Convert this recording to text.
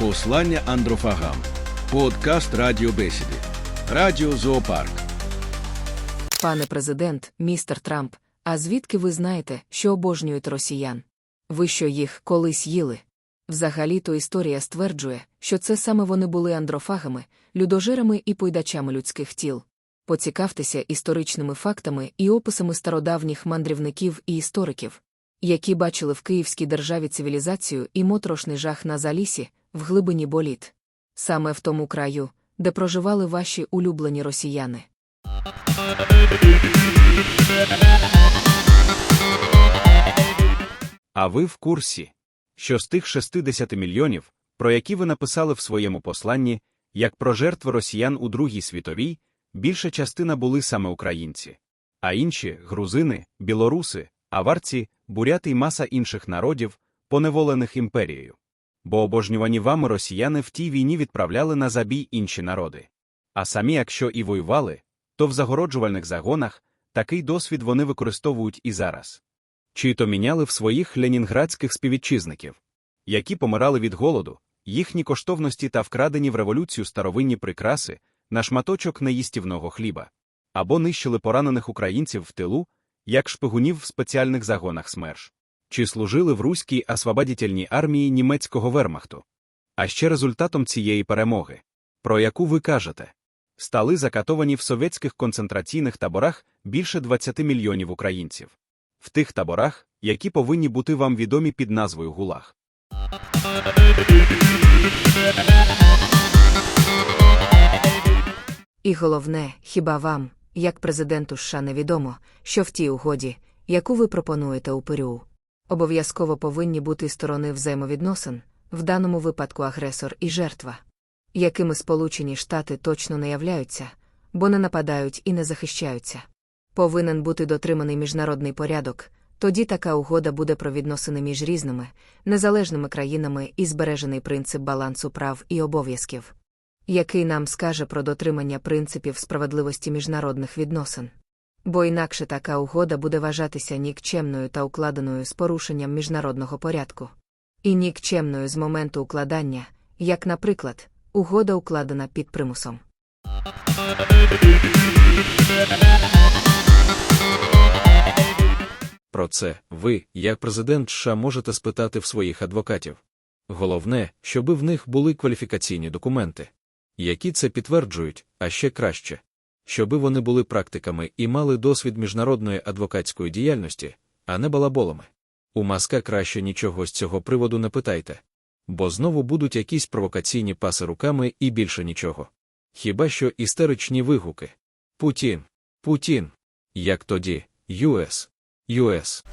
Послання андрофагам. Подкаст Радіобесіди. Радіо Зоопарк. Пане президент, містер Трамп, а звідки ви знаєте, що обожнюють росіян? Ви що їх колись їли? Взагалі-то історія стверджує, що це саме вони були андрофагами, людожерами і пойдачами людських тіл. Поцікавтеся історичними фактами і описами стародавніх мандрівників і істориків, які бачили в Київській державі цивілізацію і моторошний жах на залісі, в глибині боліт. Саме в тому краю, де проживали ваші улюблені росіяни. А ви в курсі, що з тих 60 мільйонів, про які ви написали в своєму посланні, як про жертви росіян у Другій світовій, більша частина були саме українці, а інші грузини, білоруси, аварці, буряти й маса інших народів, поневолених імперією. Бо обожнювані вами росіяни в тій війні відправляли на забій інші народи. А самі, якщо і воювали, то в загороджувальних загонах такий досвід вони використовують і зараз. Чи то міняли в своїх ленінградських співвітчизників, які помирали від голоду, їхні коштовності та вкрадені в революцію старовинні прикраси на шматочок неїстівного хліба, або нищили поранених українців в тилу, як шпигунів в спеціальних загонах СМЕРШ, чи служили в руській освободітельній армії німецького вермахту. А ще результатом цієї перемоги, про яку ви кажете, стали закатовані в совєтських концентраційних таборах більше 20 мільйонів українців. В тих таборах, які повинні бути вам відомі під назвою ГУЛАГ. І головне, хіба вам, як президенту США невідомо, що в тій угоді, яку ви пропонуєте у ПРУ, обов'язково повинні бути сторони взаємовідносин, в даному випадку агресор і жертва, якими Сполучені Штати точно не являються, бо не нападають і не захищаються. Повинен бути дотриманий міжнародний порядок, тоді така угода буде про відносини між різними, незалежними країнами і збережений принцип балансу прав і обов'язків який нам скаже про дотримання принципів справедливості міжнародних відносин. Бо інакше така угода буде вважатися нікчемною та укладеною з порушенням міжнародного порядку. І нікчемною з моменту укладання, як, наприклад, угода укладена під примусом. Про це ви, як президент США, можете спитати в своїх адвокатів. Головне, щоби в них були кваліфікаційні документи, які це підтверджують, а ще краще, щоби вони були практиками і мали досвід міжнародної адвокатської діяльності, а не балаболами. У маска краще нічого з цього приводу не питайте, бо знову будуть якісь провокаційні паси руками і більше нічого. Хіба що істеричні вигуки. Путін, Путін. Як тоді, ЮС, ЮС.